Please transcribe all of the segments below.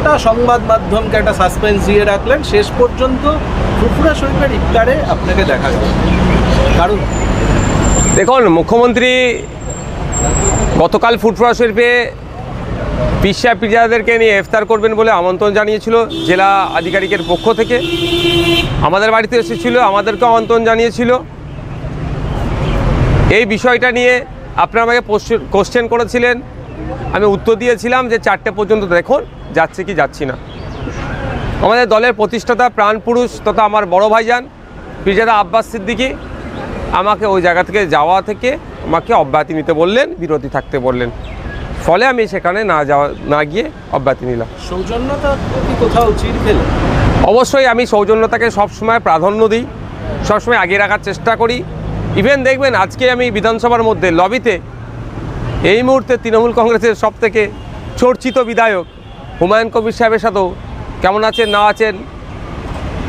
গোটা সংবাদ মাধ্যমকে একটা সাসপেন্স দিয়ে রাখলেন। শেষ পর্যন্ত ফুরফুরা শরীফের ইফতারে আপনাকে দেখা গেল কারণ দেখুন, মুখ্যমন্ত্রী গতকাল ফুটফুরা শরীফে পিসা পিজাদেরকে নিয়ে ইফতার করবেন বলে আমন্ত্রণ জানিয়েছিল জেলা আধিকারিকের পক্ষ থেকে। আমাদের বাড়িতে এসেছিল, আমাদেরকেও আমন্ত্রণ জানিয়েছিল। এই বিষয়টা নিয়ে আপনারা আমাকে কোশ্চেন করেছিলেন। আমি উত্তর দিয়েছিলাম যে চারটে পর্যন্ত দেখুন। যাচ্ছে কি যাচ্ছি না। আমাদের দলের প্রতিষ্ঠাতা প্রাণপুরুষ তথা আমার বড় ভাইজান পিজাদা আব্বাস সিদ্দিকী আমাকে ওই জায়গা থেকে যাওয়া থেকে আমাকে অব্যাহতি নিতে বললেন বিরতি থাকতে বললেন। ফলে আমি সেখানে না যাওয়া না গিয়ে অব্যাহতি নিলাম। সৌজন্যতা কোথাও অবশ্যই আমি সৌজন্যতাকে সবসময় প্রাধান্য দিই সবসময় আগে রাখার চেষ্টা করি। ইভেন দেখবেন আজকে আমি বিধানসভার মধ্যে লবিতে এই মুহূর্তে তৃণমূল কংগ্রেসের সব থেকে চর্চিত বিধায়ক হুমায়ুন কবির সাহেবের সাথেও কেমন আছেন, না আছেন,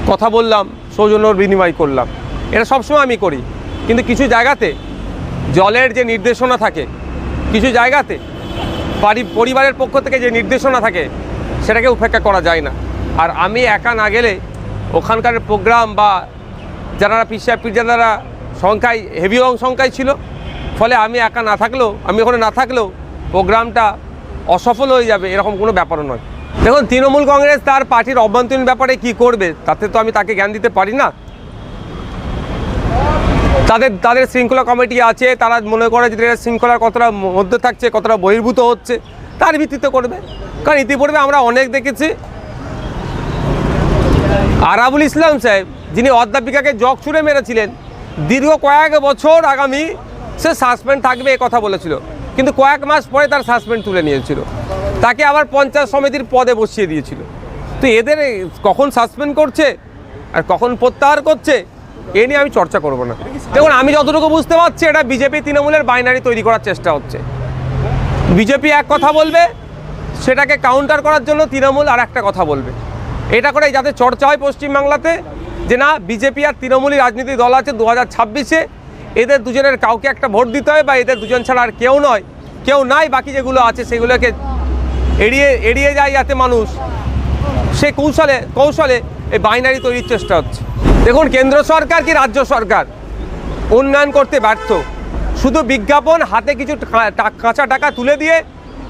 কথা বললাম, সৌজন্যর বিনিময় করলাম। এটা সবসময় আমি করি। কিন্তু কিছু জায়গাতে জলের যে নির্দেশনা থাকে, কিছু জায়গাতে বাড়ি পরিবারের পক্ষ থেকে যে নির্দেশনা থাকে, সেটাকে উপেক্ষা করা যায় না। আর আমি একা না গেলে ওখানকার প্রোগ্রাম বা যারা পিসা পিজাদারা সংখ্যায় হেভি সংখ্যায় ছিল, ফলে আমি একা না থাকলেও আমি ওখানে না থাকলেও প্রোগ্রামটা অসফল হয়ে যাবে, এরকম কোনো ব্যাপারও নয়। দেখুন, তৃণমূল কংগ্রেস তার পার্টির অভ্যন্তরীণ ব্যাপারে কি করবে, তাতে তো আমি তাকে জ্ঞান দিতে পারি না। তাদের তাদের শৃঙ্খলা কমিটি আছে, তারা মনে করে যে শৃঙ্খলার কতটা মধ্যে থাকছে, কতটা বহির্ভূত হচ্ছে, তার ভিত্তিতে করবে। কারণ ইতিপূর্বে আমরা অনেক দেখেছি। আরাবুল ইসলাম সাহেব, যিনি অধ্যাপিকাকে জগ ছুঁড়ে মেরেছিলেন, দীর্ঘ কয়েক বছর আগামী সে সাসপেন্ড থাকবে এ কথা বলেছিল। কিন্তু কয়েক মাস পরে তার সাসপেন্ড তুলে নিয়েছিল। তাকে আবার পঞ্চায়েত সমিতির পদে বসিয়ে দিয়েছিল। তো এদের কখন সাসপেন্ড করছে আর কখন প্রত্যাহার করছে, এ নিয়ে আমি চর্চা করব না। দেখুন, আমি যতটুকু বুঝতে পারছি, এটা বিজেপি তৃণমূলের বাইনারি তৈরি করার চেষ্টা হচ্ছে। বিজেপি এক কথা বলবে, সেটাকে কাউন্টার করার জন্য তৃণমূল আর একটা কথা বলবে। এটা করে যাতে চর্চা হয় পশ্চিমবাংলাতে, যে না, বিজেপি আর তৃণমূলী রাজনীতি দল আছে দু হাজার ছাব্বিশে এদের দুজনের কাউকে একটা ভোট দিতে হয় বা এদের দুজন ছাড়া আর কেউ নয়। কেউ নাই, বাকি যেগুলো আছে সেগুলোকে এড়িয়ে এড়িয়ে যায় যাতে মানুষ। সে কৌশলে কৌশলে এই বাইনারি তৈরির চেষ্টা হচ্ছে। দেখুন, কেন্দ্র সরকার কি রাজ্য সরকার? উন্নয়ন করতে ব্যর্থ। শুধু বিজ্ঞাপন, হাতে কিছু কাঁচা টাকা তুলে দিয়ে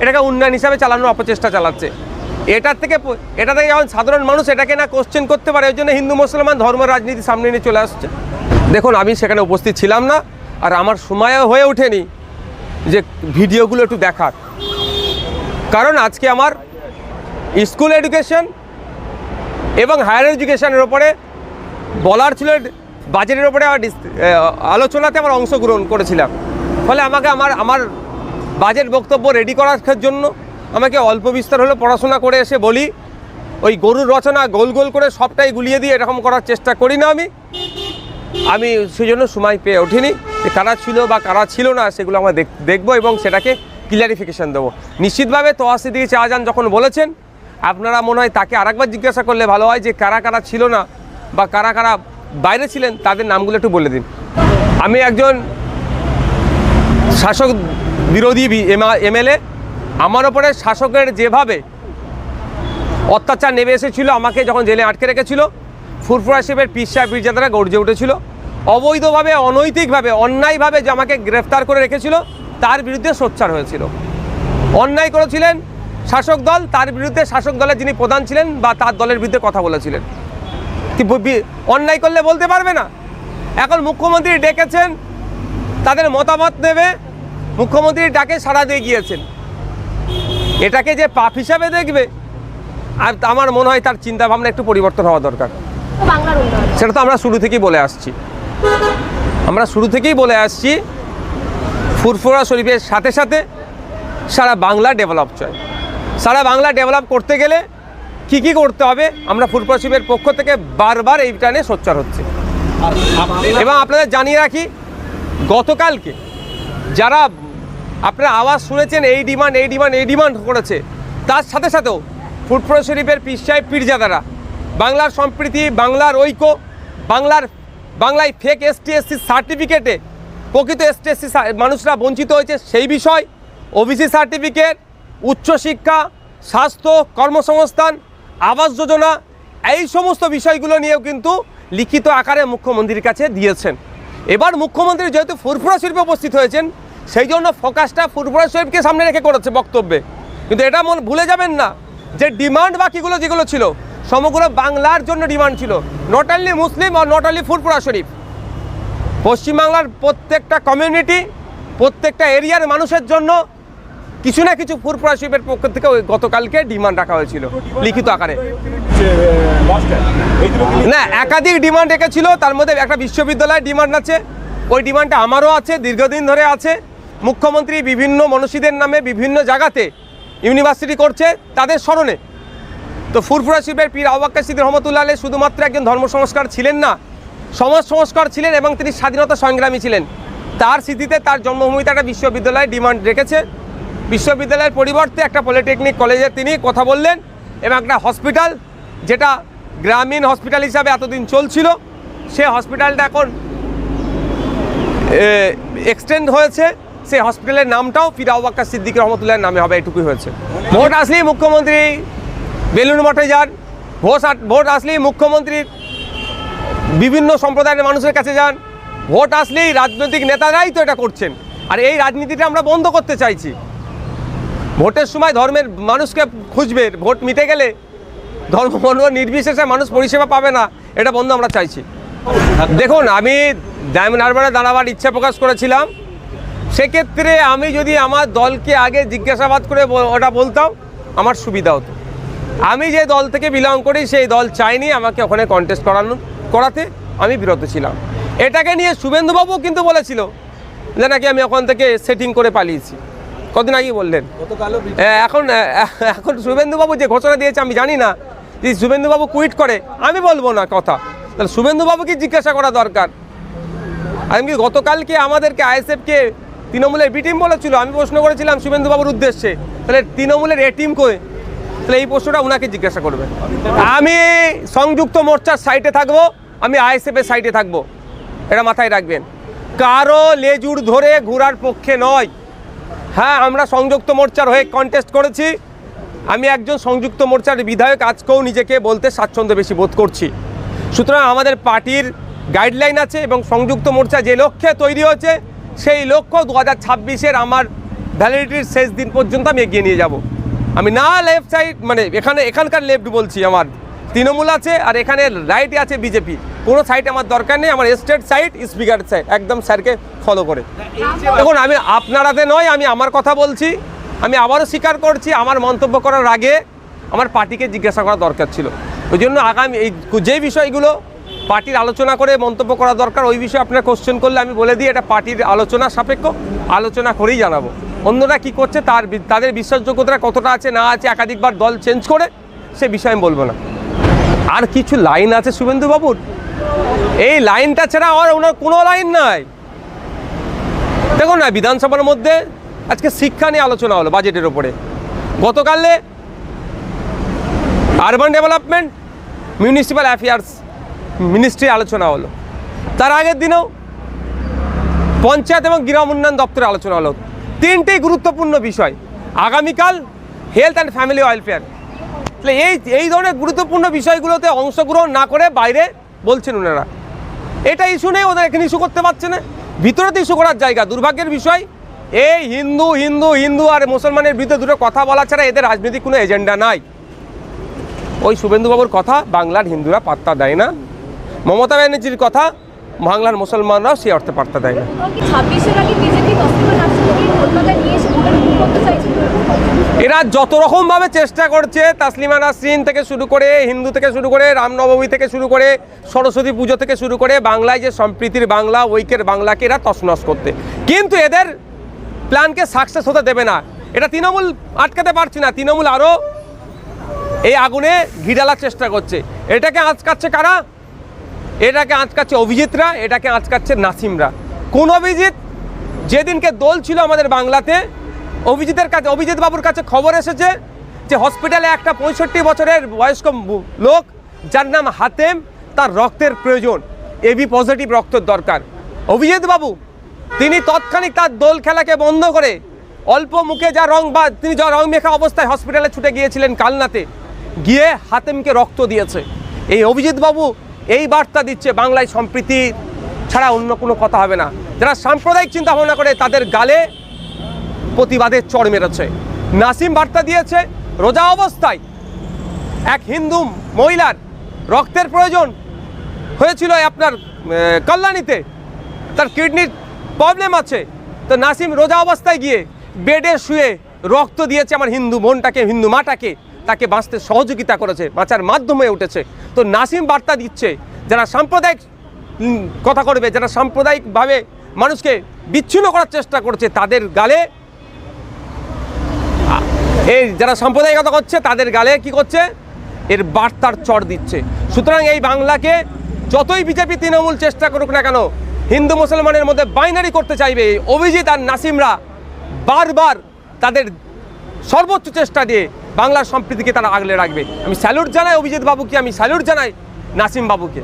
এটাকে উন্নয়ন হিসাবে চালানোর অপচেষ্টা চালাচ্ছে। এটার থেকে এটা থেকে যখন সাধারণ মানুষ এটাকে না কোশ্চেন করতে পারে ওই জন্য হিন্দু, মুসলমান ধর্ম, রাজনীতি সামনে নিয়ে চলে আসছে। দেখুন, আমি সেখানে উপস্থিত ছিলাম না, আর আমার সময়ও হয়ে ওঠেনি যে ভিডিওগুলো একটু দেখার। কারণ আজকে আমার স্কুল এডুকেশন এবং হায়ার এডুকেশনের ওপরে বলার ছিল, বাজেটের ওপরে আমার আলোচনাতে আমার অংশগ্রহণ করেছিলাম। ফলে আমাকে আমার আমার বাজেট বক্তব্য রেডি করার জন্য আমাকে অল্প বিস্তার হলে পড়াশোনা করে এসে বলি, ওই গরুর রচনা গোল গোল করে সবটাই গুলিয়ে দিয়ে এরকম করার চেষ্টা করি না আমি। আমি সেই জন্য সময় পেয়ে ওঠিনি যে কারা ছিল বা কারা ছিল না সেগুলো আমরা দেখ- দেখব এবং সেটাকে ক্লিয়ারিফিকেশান দেবো। নিশ্চিতভাবে তোয়াশি দিকে শাহজাহান যখন বলেছেন, আপনারা মনে হয় তাকে আরেকবার জিজ্ঞাসা করলে ভালো হয় যে কারা কারা ছিল না বা কারা কারা বাইরে ছিলেন, তাদের নামগুলো একটু বলে দিন। আমি একজন শাসক বিরোধী এমএলএ আমার ওপরে শাসকের যেভাবে অত্যাচার নেমে এসেছিল, আমাকে যখন জেলে আটকে রেখেছিল, ফুরফুরা শিবের পিসা পীরজাদারা গর্জে উঠেছিল, অবৈধভাবে, অনৈতিকভাবে, অন্যায়ভাবে যে আমাকে গ্রেফতার করে রেখেছিল, তার বিরুদ্ধে সোচ্চার হয়েছিল। অন্যায় করেছিলেন শাসক দল, তার বিরুদ্ধে শাসক দলের যিনি প্রধান ছিলেন বা তার দলের বিরুদ্ধে কথা বলেছিলেন। অন্যায় করলে বলতে পারবে না? এখন মুখ্যমন্ত্রী ডেকেছেন, তাদের মতামত নেবে, মুখ্যমন্ত্রী ডাকে সাড়া দিয়ে গিয়েছেন। এটাকে যে পাপ হিসাবে দেখবে আর আমার মনে হয় তার চিন্তা ভাবনা একটু পরিবর্তন হওয়া দরকার। সেটা তো আমরা শুরু থেকেই বলে আসছি। আমরা শুরু থেকেই বলে আসছি ফুরফুরা শরীফের সাথে সাথে সারা বাংলা ডেভেলপ চাই সারা বাংলা ডেভেলপ করতে গেলে কি কি করতে হবে আমরা ফুরফুরা শরীফের পক্ষ থেকে বারবার এইটা নিয়ে সোচ্চার হচ্ছে। এবং আপনাদের জানিয়ে রাখি গতকালকে যারা আপনারা আওয়াজ শুনেছেন, এই ডিমান্ড এই ডিমান্ড এই ডিমান্ড করেছে। তার সাথে সাথেও ফুটফুরা শরীফের পিসাই পীরজাদারা, বাংলার সম্প্রীতি, বাংলার ঐক্য, বাংলার, বাংলায় ফেক এসটি এসসি সার্টিফিকেটে প্রকৃত এসটি এসসি মানুষরা বঞ্চিত হয়েছে। সেই বিষয় ওবিসি সার্টিফিকেট উচ্চশিক্ষা স্বাস্থ্য, কর্মসংস্থান, আবাস যোজনা, এই সমস্ত বিষয়গুলো নিয়েও কিন্তু লিখিত আকারে মুখ্যমন্ত্রীর কাছে দিয়েছেন। এবার মুখ্যমন্ত্রী যেহেতু ফুরফুরা শরীফে উপস্থিত হয়েছেন সেই জন্য ফোকাসটা ফুরফুরা শরীফকে সামনে রেখে করেছে বক্তব্যে। কিন্তু এটা মন ভুলে যাবেন না যে ডিমান্ড বাকিগুলো যেগুলো ছিল, সমগ্র বাংলার জন্য ডিমান্ড ছিল। নট অনলি মুসলিম আর নট অনলি ফুরফুরা শরীফ। পশ্চিমবাংলার প্রত্যেকটা কমিউনিটি প্রত্যেকটা এরিয়ার মানুষের জন্য কিছু না কিছু ফুরফুরা শরীফের পক্ষ থেকে ওই গতকালকে ডিমান্ড রাখা হয়েছিল, লিখিত আকারে। না, একাধিক ডিমান্ড রেখেছিল, তার মধ্যে একটা বিশ্ববিদ্যালয়ের ডিমান্ড আছে, ওই ডিমান্ডটা আমারও আছে, দীর্ঘদিন ধরে আছে। মুখ্যমন্ত্রী বিভিন্ন মনীষীদের নামে বিভিন্ন জায়গাতে ইউনিভার্সিটি করছে তাদের স্মরণে। তো ফুরফুরা শিবের পীর সিদ্দির রহমতুল্লাহ আলী শুধুমাত্র একজন ধর্ম সংস্কার ছিলেন না, সমাজ সংস্কার ছিলেন এবং তিনি স্বাধীনতা সংগ্রামী ছিলেন। তার স্মৃতিতে তার জন্মভূমিতে একটা বিশ্ববিদ্যালয় ডিমান্ড রেখেছে। বিশ্ববিদ্যালয়ের পরিবর্তে একটা পলিটেকনিক কলেজে তিনি কথা বললেন এবং একটা হসপিটাল, যেটা গ্রামীণ হসপিটাল হিসাবে এতদিন চলছিল। সে হসপিটালটা এখন এক্সটেন্ড হয়েছে। সেই হসপিটালের নামটাও ফিরাও ফিরাউবাক্কা সিদ্দিক রহমতুল্লাহর নামে হবে, এটুকুই হয়েছে। ভোট আসলেই মুখ্যমন্ত্রী বেলুন মঠে যান, ভোট ভোট আসলেই মুখ্যমন্ত্রীর বিভিন্ন সম্প্রদায়ের মানুষের কাছে যান, ভোট আসলেই রাজনৈতিক নেতারাই তো এটা করছেন। আর এই রাজনীতিটা আমরা বন্ধ করতে চাইছি। ভোটের সময় ধর্মের মানুষকে খুঁজবে, ভোট মিটে গেলে ধর্ম নির্বিশেষে মানুষ পরিষেবা পাবে না, এটা বন্ধ আমরা চাইছি। দেখুন, আমি ডায়মন্ড হারবারে দাঁড়াবার ইচ্ছা প্রকাশ করেছিলাম। সেক্ষেত্রে আমি যদি আমার দলকে আগে জিজ্ঞাসাবাদ করে ওটা বলতাম আমার সুবিধা হতো। আমি যে দল থেকে বিলং করি সেই দল চাইনি আমাকে ওখানে কন্টেস্ট করানো করাতে। আমি বিরত ছিলাম। এটাকে নিয়ে শুভেন্দুবাবু কিন্তু বলেছিল যে নাকি আমি ওখান থেকে সেটিং করে পালিয়েছি। কদিন আগে বললেন। গতকালও এখন এখন শুভেন্দুবাবু যে ঘোষণা দিয়েছে আমি জানি না যে শুভেন্দুবাবু কুইট করে। আমি বলব না কথা। তাহলে শুভেন্দুবাবুকে জিজ্ঞাসা করা দরকার। আমি কি গতকালকে আমাদেরকে আইএসএফকে তৃণমূলের বি টিম বলেছিল আমি প্রশ্ন করেছিলাম শুভেন্দুবাবুর উদ্দেশ্যে, তাহলে তৃণমূলের এ টিম কই? তাহলে এই প্রশ্নটা ওনাকে জিজ্ঞাসা করবে আমি সংযুক্ত মোর্চার সাইটে থাকব, আমি আইএসএফের সাইটে থাকব। এটা মাথায় রাখবেন। কারও লেজুর ধরে ঘোরার পক্ষে নয়। হ্যাঁ আমরা সংযুক্ত মোর্চার হয়ে কন্টেস্ট করেছি। আমি একজন সংযুক্ত মোর্চার বিধায়ক, আজকেও নিজেকে বলতে স্বাচ্ছন্দ্য বেশি বোধ করছি। সুতরাং আমাদের পার্টির গাইডলাইন আছে এবং সংযুক্ত মোর্চা যে লক্ষ্যে তৈরি হয়েছে সেই লক্ষ্য দু হাজার ছাব্বিশের আমার ভ্যালিডিটির শেষ দিন পর্যন্ত আমি এগিয়ে নিয়ে যাব। আমি না লেফট সাইড মানে এখানে, এখানকার লেফট বলছি আমার। তৃণমূল আছে আর এখানে রাইটে আছে বিজেপি কোনো সাইড আমার দরকার নেই, আমার স্টেট সাইড স্পিকার সাইড একদম স্যারকে ফলো করে। দেখুন, আমি আপনারাতে নয়, আমি আমার কথা বলছি। আমি আবারও স্বীকার করছি, আমার মন্তব্য করার আগে আমার পার্টিকে জিজ্ঞাসা করা দরকার ছিল। ওই জন্য আগামী এই যে বিষয়গুলো পার্টির আলোচনা করে মন্তব্য করা দরকার। ওই বিষয়ে আপনার কোশ্চেন করলে আমি বলে দিই, এটা পার্টির আলোচনা সাপেক্ষ। আলোচনা করেই জানাব। অন্যরা কি করছে, তার তাদের বিশ্বাসযোগ্যতা কতটা আছে, না আছে, একাধিকবার দল চেঞ্জ করে, সে বিষয়ে আমি বলব না। আর কিছু লাইন আছে শুভেন্দুবাবুর? এই লাইনটা ছাড়া আর ওনার কোনো লাইন নাই। দেখুন না, বিধানসভার মধ্যে আজকে শিক্ষা নিয়ে আলোচনা হলো বাজেটের ওপরে গতকালে urban development municipal affairs ministry আলোচনা হলো। তার আগের দিনেও পঞ্চায়েত এবং গ্রাম উন্নয়ন দপ্তরে আলোচনা হলো। তিনটেই গুরুত্বপূর্ণ বিষয়। আগামীকাল হেলথ অ্যান্ড ফ্যামিলি ওয়েলফেয়ার তাহলে এই এই ধরনের গুরুত্বপূর্ণ বিষয়গুলোতে অংশগ্রহণ না করে বাইরে বলছেন ওনারা এটা ইস্যু নেই, ওদের এখানে ইস্যু করতে পারছে না। ভিতরে তো ইস্যু করার জায়গা, দুর্ভাগ্যের বিষয়। এই হিন্দু হিন্দু হিন্দু আর মুসলমানের বিরুদ্ধে দুটো কথা বলা ছাড়া এদের রাজনৈতিক কোনো এজেন্ডা নাই। ওই শুভেন্দুবাবুর কথা বাংলার হিন্দুরা পাত্তা দেয় না। মমতা ব্যানার্জির কথা বাংলার মুসলমানরাও সে অর্থে পাত্তা দেয় না। এরা যত রকমভাবে চেষ্টা করছে তাসলিমা নাসরিন থেকে শুরু করে হিন্দু থেকে শুরু করে রামনবমী থেকে শুরু করে সরস্বতী পুজো থেকে শুরু করে বাংলায় যে সম্প্রীতির বাংলা ঐক্যের বাংলাকে এরা তছনছ করতে। কিন্তু এদের প্ল্যানকে সাকসেস হতে দেবে না। এটা তৃণমূল আটকাতে পারছে না। তৃণমূল আরও এই আগুনে ঘিরালার চেষ্টা করছে। এটাকে আঁচকাচ্ছে কারা? এটাকে আঁচকাচ্ছে অভিজিৎরা, এটাকে আঁচকাচ্ছে নাসিমরা। কোন অভিজিৎ? যেদিনকে দোল ছিল আমাদের বাংলাতে, অভিজিতের কাছে অভিজিৎ বাবুর কাছে খবর এসেছে যে হসপিটালে একটা পঁয়ষট্টি বছরের বয়স্ক লোক, যার নাম হাতেম, তার রক্তের প্রয়োজন। এবি পজিটিভ রক্তের দরকার। অভিজিৎ বাবু, তিনি তৎক্ষণিক তার দোল খেলাকে বন্ধ করে অল্প মুখে যা রং বা তিনি যা রং মেখা অবস্থায় হসপিটালে ছুটে গিয়েছিলেন কালনাতে, গিয়ে হাতেমকে রক্ত দিয়েছে। এই অভিজিৎ বাবু এই বার্তা দিচ্ছে বাংলায় সম্প্রীতি ছাড়া অন্য কোনো কথা হবে না। যারা সাম্প্রদায়িক চিন্তা ভাবনা করে তাদের গালে প্রতিবাদের চড় মেরেছে। নাসিম বার্তা দিয়েছে, রোজা অবস্থায় এক হিন্দু মহিলার রক্তের প্রয়োজন হয়েছিল আপনার কল্যাণীতে। তার কিডনির প্রবলেম আছে। তো নাসিম রোজা অবস্থায় গিয়ে বেডে শুয়ে রক্ত দিয়েছে আমার হিন্দু বোনটাকে, হিন্দু মাটাকে। তাকে বাঁচতে সহযোগিতা করেছে, বাঁচার মাধ্যম উঠেছে। তো নাসিম বার্তা দিচ্ছে, যারা সাম্প্রদায়িক কথা করবে যারা সাম্প্রদায়িকভাবে মানুষকে বিচ্ছিন্ন করার চেষ্টা করছে, তাদের গালে এই যারা সাম্প্রদায়িকতা করছে, তাদের গালে কি করছে? এর বার্তার চড় দিচ্ছে। সুতরাং এই বাংলাকে যতই বিজেপি, তৃণমূল চেষ্টা করুক না কেন, হিন্দু মুসলমানের মধ্যে বাইনারি করতে চাইবে অভিজিৎ আর নাসিমরা বারবার তাদের সর্বোচ্চ চেষ্টা দিয়ে বাংলার সম্প্রীতিকে তারা আগলে রাখবে। আমি স্যালুট জানাই অভিজিৎ বাবুকে, আমি স্যালুট জানাই নাসিম বাবুকে।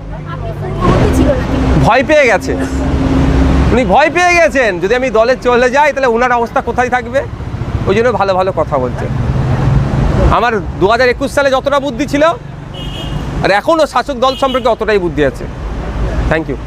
ভয় পেয়ে গেছে। উনি ভয় পেয়ে গেছেন। যদি আমি দলে চলে যাই, তাহলে ওনার অবস্থা কোথায় থাকবে? ওই জন্য ভালো ভালো কথা বলছে। আমার দু হাজার একুশ সালে যতটা বুদ্ধি ছিল, আর এখনও শাসক দল সম্পর্কে অতটাই বুদ্ধি আছে। Thank you